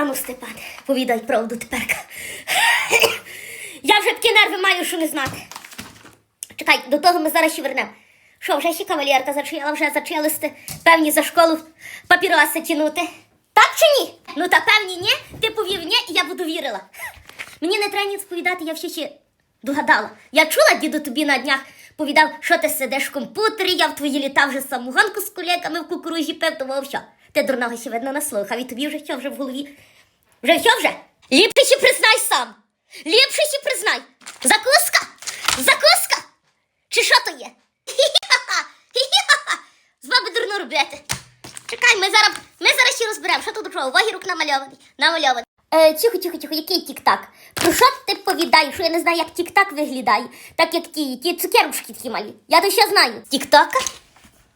Ану, Степан, повідай правду тепер. Я вже такі нерви маю, що не знати. Чекай, до того ми зараз ще вернемо. Що, вже ще кавалерка зачала, вже зачали сте певні за школу папіроси тянути. Так чи ні? Ну та певні ні, ти повів ні, і я буду вірила. Мені не треба ніц повідати, я все ще догадала. Я чула, діду тобі на днях повідав, що ти сидиш в комп'ютері, я в твої літа вже самогонку з колегами в кукурузі пив, тому все. Ти дурного ще видно наслухав, і тобі вже що вже в голові. Вже що вже? Ліпше ще признай сам. Ліпше ще признай. Закуска! Закуска! Чи що то є? З баби дурно робити. Чекай, ми зараз, ми зараз ще розберемо, що тут до чого. Вагірок намальований. Намальований. Е, тихо, тихо, тихо, який тік-так? Про що ти повідаєш? Я не знаю, як тік-так виглядає, так як ті, ті цукерушки такі малі. Я то ще знаю. Тік-тока?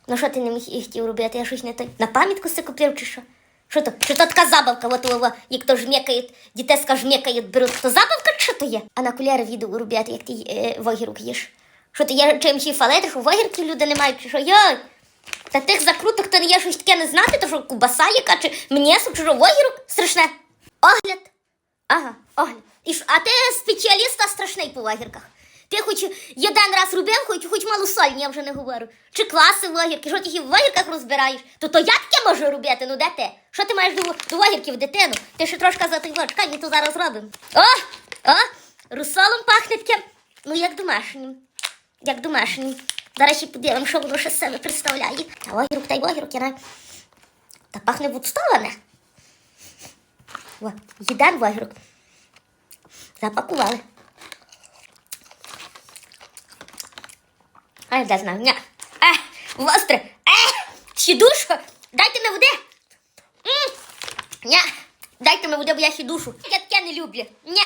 Ну що ти не міг і хотів робити? Я щось не той. На пам'ятку си купив чи що? Що то? Що то така забавка, от ова, як то жмякають, дітеска жмякають, беруть. То забавка чи то є? А на окуляри відео робити, як ти е, вогірок їш. Що ти є чим ще фалети, що вогірки люди не мають, чи що? Йой! Та тих закруток то не є щось таке не знати, то що кубаса яка, чи м'ясо, чи що вогірок страшне. Огляд. Ага, огляд. І ж, а ти спеціаліст страшний по вагірках. Ти хоч один раз робив, хоч, хоч малу соль, я вже не говорю. Чи класи вагірки, що ти їх в вагірках розбираєш? То то я таке можу робити, ну де ти? Що ти маєш до, до вагірків, дитину? Ти ще трошки за тих чекай, ми то зараз робимо. О! О! Русолом пахне таке, ну як домашнім. Як домашнім. Зараз ще подивимо, що воно ще себе представляє. Та вагірок, та й вагірок, я не... Та пахне будстоване. О, їден. Запакували. А я де знаю. Ня. Е, востре. Е, ще. Дайте мені води. М. Ня. Дайте мені води, бо я ще. Я таке не люблю. Ня.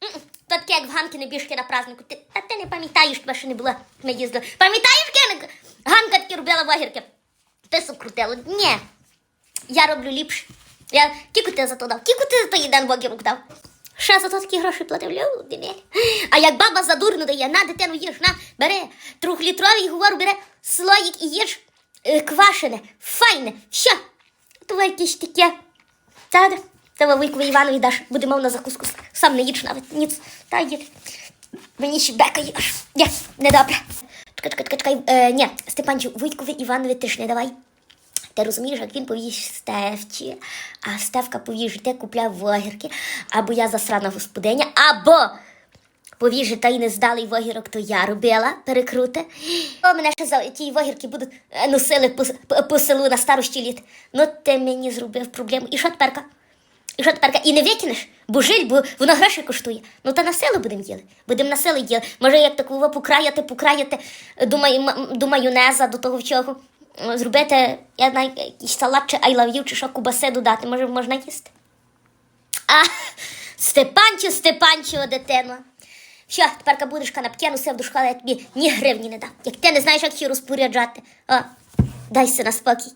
То таке, як в Ганки не біжки на празднику. Ти, та ти не пам'ятаєш, тебе ще не було, ми їздили. Пам'ятаєш, як Ганка такі робила вагірки? Ти сукрутила. Ні. Я роблю ліпше. Я кіку ти за то дав, кіку ти за то один вагірок дав. Ще за то такі гроші платив люди. А як баба за дурну дає, на дитину їж, на, бери трьохлітровий говорю, бере слоїк і їж е, квашене, файне, все. То ви якісь таке. Та, та Вовикові Іванові даш, буде на закуску. Сам не їж навіть ніц. Та їд. Мені ще бекає аж. Ні, недобре. Чекай, чекай, чекай, чекай. Е, ні, Степанчу, Вуйкові Іванові ти ж не давай. Ти розумієш, як він повів Стевчі, а Стевка повів, що ти купляв вогірки, або я засрана господиня, або повів, що та й не здалий вогірок, то я робила перекрути. О, мене ще за ті вогірки будуть е, носили по, по, по селу на старості літ. Ну ти мені зробив проблему. І що теперка? І що теперка? І не викинеш, бо жиль, бо воно гроші коштує. Ну та на село будемо їли. Будемо на село їли. Може, як таку покраяти, покраяти до, маю, до майонеза, до того. М, Зробити, я знаю, якийсь салат чи I love you, чи що кубаси додати. Може, можна їсти? А, Степанчо, Степанчо, дитино. Що, тепер будеш канапки носив до школи, я тобі ні гривні не дам. Як ти не знаєш, як її розпоряджати. О, дай на спокій.